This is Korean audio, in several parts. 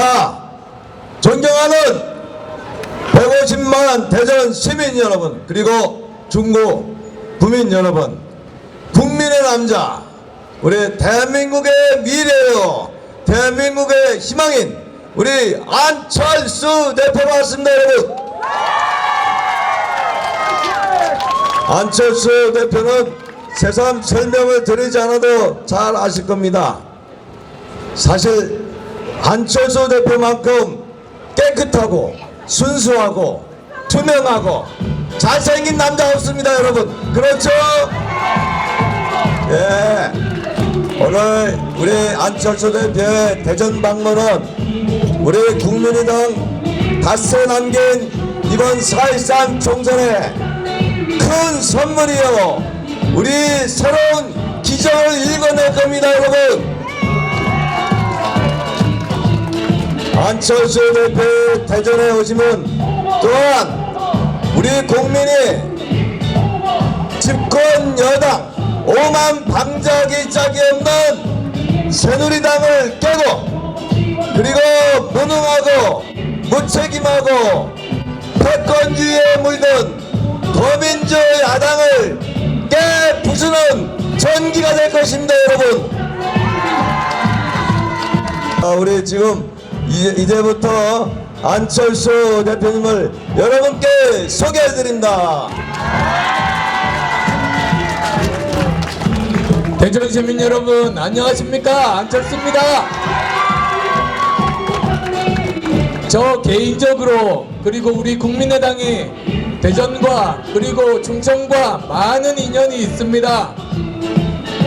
자, 존경하는 150만 대전 시민 여러분, 그리고 중고 구민 여러분, 국민의 남자, 우리 대한민국의 미래요, 대한민국의 희망인 우리 안철수 대표 맞습니다, 여러분. 안철수 대표는 새삼 설명을 드리지 않아도 잘 아실 겁니다. 사실 안철수 대표만큼 깨끗하고 순수하고 투명하고 잘생긴 남자 없습니다 여러분. 그렇죠? 예. 오늘 우리 안철수 대표의 대전 방문은 우리 국민의당 닷새 남긴 이번 4.13 총선에 큰 선물이요. 우리 새로운 기적을 읽어낼 겁니다 여러분 안철수 대표 대전에 오시면 또한 우리 국민이 집권 여당 오만 방자기 짝이 없는 새누리당을 깨고 그리고 무능하고 무책임하고 패권주의에 물든 더민주 야당을 깨 부수는 전기가 될 것입니다 여러분. 아, 우리 지금 이제, 이제 부터 안철수 대표님을 여러분께 소개해드립니다. 대전 시민 여러분 안녕하십니까 안철수입니다. 저 개인적으로 그리고 우리 국민의당이 대전과 그리고 충청과 많은 인연이 있습니다.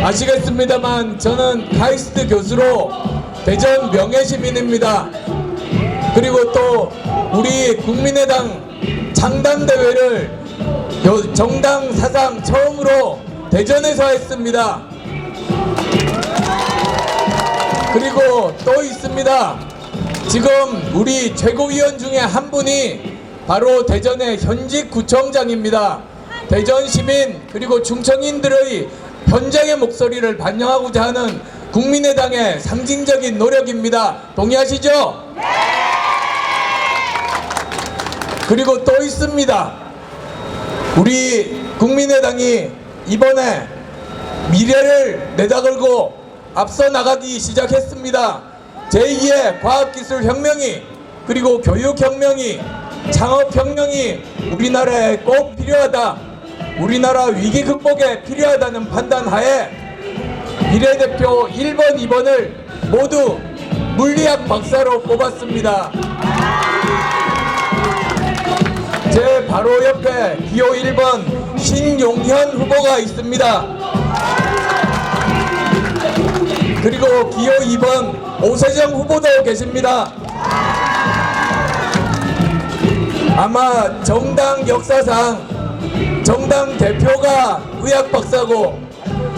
아시겠습니다만 저는 카이스트 교수로 대전 명예시민입니다. 그리고 또 우리 국민의당 창당대회를 요- 정당 사상 처음으로 대전에서 했습니다. 그리고 또 있습니다. 지금 우리 최고위원 중에 한 분이 바로 대전의 현직 구청장입니다. 대전 시민 그리고 충청인들의 현장의 목소리를 반영하고자 하는 국민의당의 상징적인 노력입니다. 동의하시죠? 그리고 또 있습니다. 우리 국민의당이 이번에 미래를 내다걸고 앞서 나가기 시작했습니다. 제2의 과학기술혁명이 그리고 교육혁명이 창업혁명이 우리나라에 꼭 필요하다. 우리나라 위기 극복에 필요하다는 판단 하에 비례대표 1번, 2번을 모두 물리학 박사로 뽑았습니다. 제 바로 옆에 기호 1번 신용현 후보가 있습니다. 그리고 기호 2번 오세정 후보도 계십니다. 아마 정당 역사상 정당 대표가 의학 박사고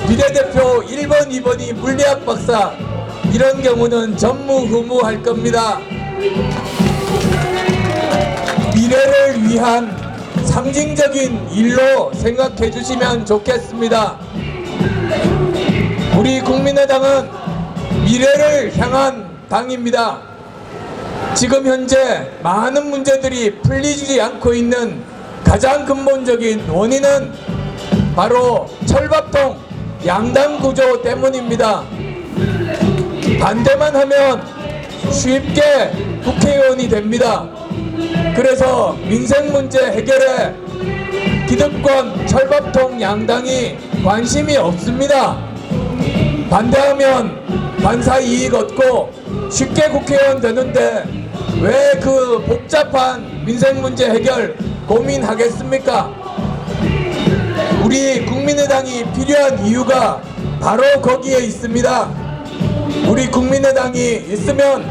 비례대표 1번, 2번이 물리학 박사 이런 경우는 전무후무할 겁니다. 미래를 위한 상징적인 일로 생각해 주시면 좋겠습니다. 우리 국민의당은 미래를 향한 당입니다. 지금 현재 많은 문제들이 풀리지 않고 있는 가장 근본적인 원인은 바로 철밥통 양당 구조 때문입니다. 반대만 하면 쉽게 국회의원이 됩니다. 그래서 민생 문제 해결에 기득권 철밥통 양당이 관심이 없습니다. 반대하면 반사 이익 얻고 쉽게 국회의원 되는데 왜 그 복잡한 민생 문제 해결 고민하겠습니까? 우리 국민의당이 필요한 이유가 바로 거기에 있습니다. 우리 국민의당이 있으면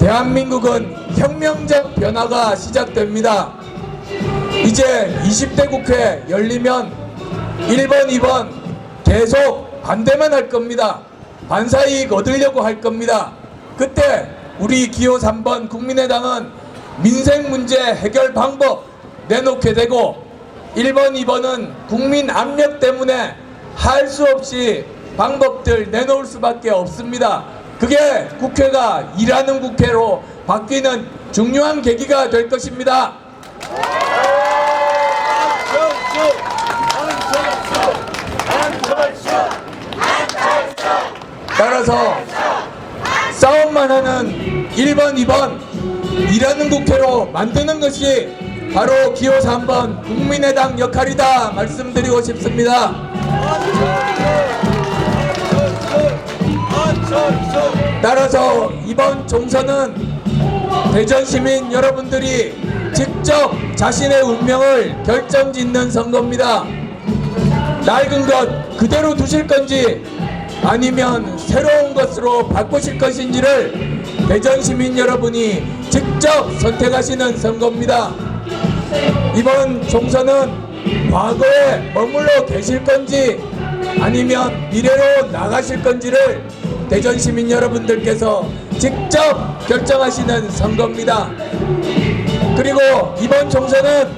대한민국은 혁명적 변화가 시작됩니다. 이제 20대 국회 열리면 1번, 2번 계속 반대만 할 겁니다. 반사이익 얻으려고 할 겁니다. 그때 우리 기호 3번 국민의당은 민생 문제 해결 방법 내놓게 되고 1번, 2번은 국민 압력 때문에 할 수 없이 방법들 내놓을 수밖에 없습니다. 그게 국회가 일하는 국회로 바뀌는 중요한 계기가 될 것입니다. 따라서 싸움만 하는 1번, 2번 일하는 국회로 만드는 것이 바로 기호 3번 국민의당 역할이다 말씀드리고 싶습니다. 따라서 이번 총선은 대전 시민 여러분들이 직접 자신의 운명을 결정짓는 선거입니다. 낡은 것 그대로 두실 건지 아니면 새로운 것으로 바꾸실 것인지를 대전 시민 여러분이 직접 선택하시는 선거입니다. 이번 총선은 과거에 머물러 계실 건지 아니면 미래로 나가실 건지를 대전 시민 여러분들께서 직접 결정하시는 선거입니다. 그리고 이번 총선은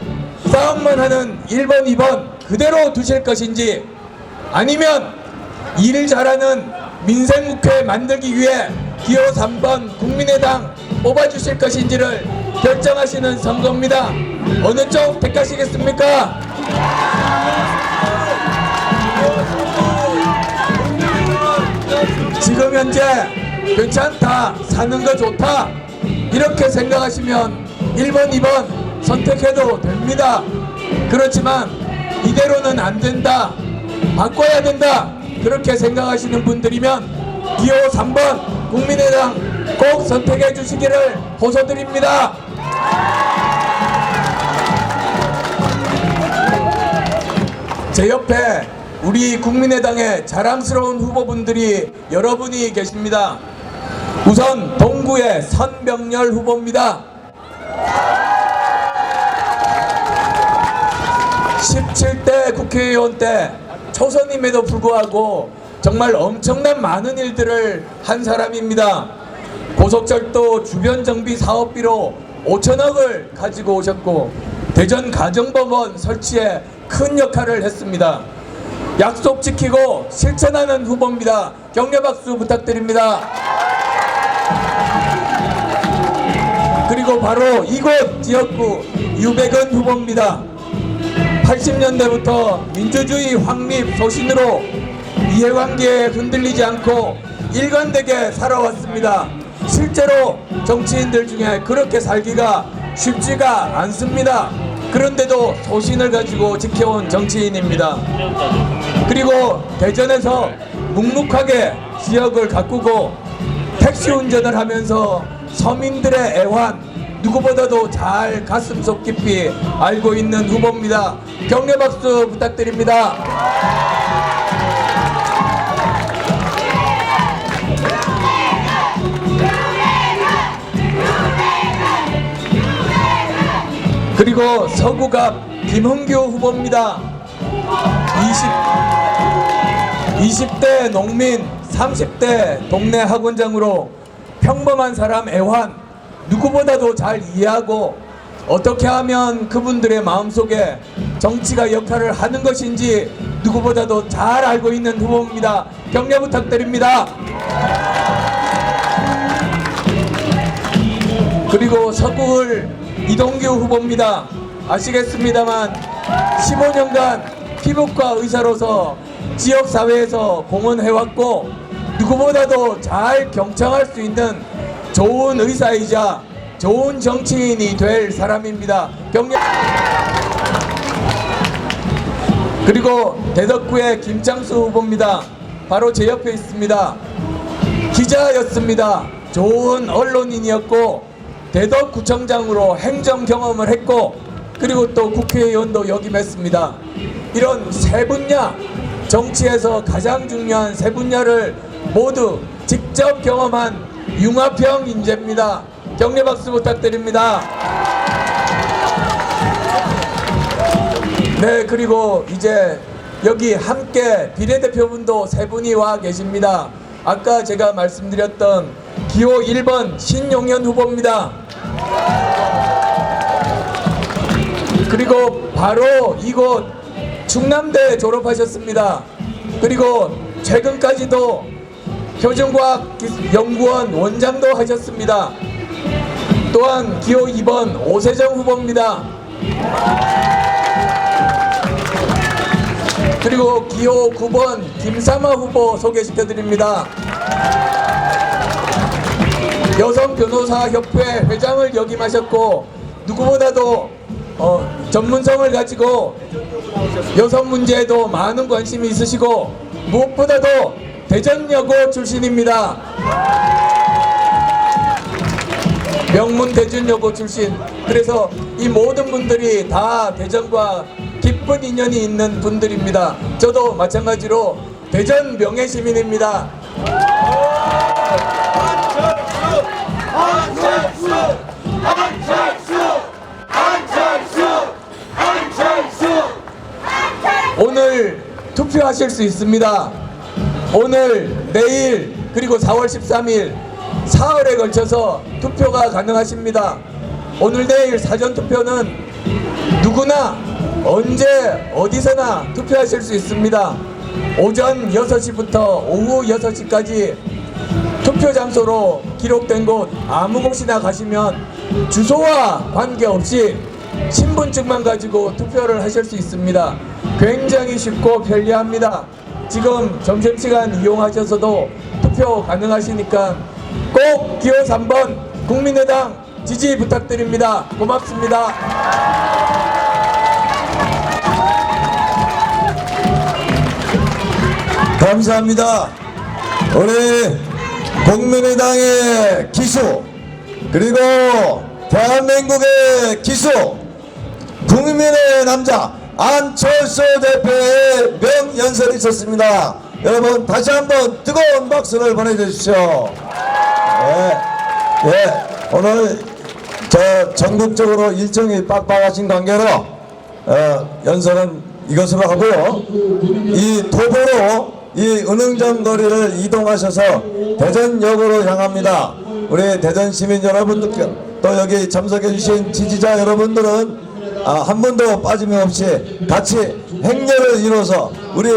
싸움만 하는 1번, 2번 그대로 두실 것인지 아니면 일 잘하는 민생국회 만들기 위해 기호 3번 국민의당 뽑아주실 것인지를 결정하시는 선거입니다. 어느 쪽 택하시겠습니까? 지금 현재 괜찮다, 사는 거 좋다, 이렇게 생각하시면 1번, 2번 선택해도 됩니다. 그렇지만 이대로는 안 된다, 바꿔야 된다, 그렇게 생각하시는 분들이면 기호 3번 국민의당 꼭 선택해 주시기를 호소드립니다. 제 옆에 우리 국민의당의 자랑스러운 후보분들이 여러분이 계십니다. 우선 동구의 선병렬 후보입니다. 17대 국회의원 때 초선임에도 불구하고 정말 엄청난 많은 일들을 한 사람입니다. 고속철도 주변 정비 사업비로 5천억을 가지고 오셨고 대전 가정법원 설치에 큰 역할을 했습니다. 약속 지키고 실천하는 후보입니다. 격려 박수 부탁드립니다. 그리고 바로 이곳 지역구 유백은 후보입니다. 80년대부터 민주주의 확립 소신으로 이해관계에 흔들리지 않고 일관되게 살아왔습니다. 실제로 정치인들 중에 그렇게 살기가 쉽지가 않습니다. 그런데도 소신을 가지고 지켜온 정치인입니다. 그리고 대전에서 묵묵하게 지역을 가꾸고 택시 운전을 하면서 서민들의 애환 누구보다도 잘 가슴속 깊이 알고 있는 후보입니다. 격려 박수 부탁드립니다. 그리고 서구갑 김흥규 후보입니다. 20, 20대 농민, 30대 동네 학원장으로 평범한 사람 애환 누구보다도 잘 이해하고 어떻게 하면 그분들의 마음속에 정치가 역할을 하는 것인지 누구보다도 잘 알고 있는 후보입니다. 격려 부탁드립니다. 그리고 서구을 이동규 후보입니다. 아시겠습니다만 15년간 피부과 의사로서 지역 사회에서 공헌해왔고 누구보다도 잘 경청할 수 있는 좋은 의사이자 좋은 정치인이 될 사람입니다. 격려. 그리고 대덕구의 김창수 후보입니다. 바로 제 옆에 있습니다. 기자였습니다. 좋은 언론인이었고 대덕구청장으로 행정 경험을 했고 그리고 또 국회의원도 역임했습니다. 이런 세 분야 정치에서 가장 중요한 세 분야를 모두 직접 경험한 융합형 인재입니다. 격려 박수 부탁드립니다. 네, 그리고 이제 여기 함께 비례대표분도 세 분이 와 계십니다. 아까 제가 말씀드렸던 기호 1번 신용현 후보입니다. 그리고 바로 이곳 충남대 졸업하셨습니다. 그리고 최근까지도 표준과학연구원 원장도 하셨습니다. 또한 기호 2번 오세정 후보입니다. 그리고 기호 9번 김삼아 후보 소개시켜 드립니다. 여성 변호사 협회 회장을 역임하셨고 누구보다도 어, 전문성을 가지고 여성 문제에도 많은 관심이 있으시고 무엇보다도 대전여고 출신입니다. 명문 대전여고 출신. 그래서 이 모든 분들이 다 대전과 깊은 인연이 있는 분들입니다. 저도 마찬가지로 대전 명예 시민입니다. 오늘 투표하실 수 있습니다. 오늘, 내일, 그리고 4월 13일, 사흘에 걸쳐서 투표가 가능하십니다. 오늘, 내일 사전 투표는 누구나 언제 어디서나 투표하실 수 있습니다. 오전 6시부터 오후 6시까지 투표 장소로 기록된 곳 아무 곳이나 가시면 주소와 관계없이 신분증만 가지고 투표를 하실 수 있습니다. 굉장히 쉽고 편리합니다. 지금 점심시간 이용하셔서도 투표 가능하시니까 꼭 기호 3번 국민의당 지지 부탁드립니다. 고맙습니다. 감사합니다. 우리 국민의당의 기수 그리고 대한민국의 기수 국민의 남자 안철수 대표의 명연설이 있었습니다. 여러분 다시 한번 뜨거운 박수를 보내주십시오. 예, 예, 오늘 저 전국적으로 일정이 빡빡하신 관계로 어, 연설은 이것으로 하고요. 이 도보로 이 은흥정 거리를 이동하셔서 대전역으로 향합니다. 우리 대전 시민 여러분들 또 여기 참석해 주신 지지자 여러분들은 아, 한 분도 빠짐없이 같이 행렬을 이뤄서 우리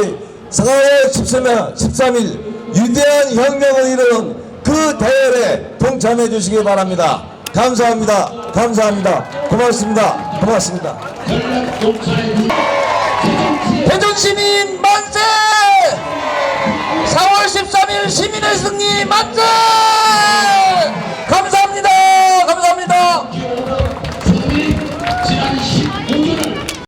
4월 13일, 13일 위대한 혁명을 이루는 그 대열에 동참해 주시기 바랍니다. 감사합니다. 감사합니다. 고맙습니다. 고맙습니다. 대전 시민 만세! 4월 13일 시민의 승리 만세!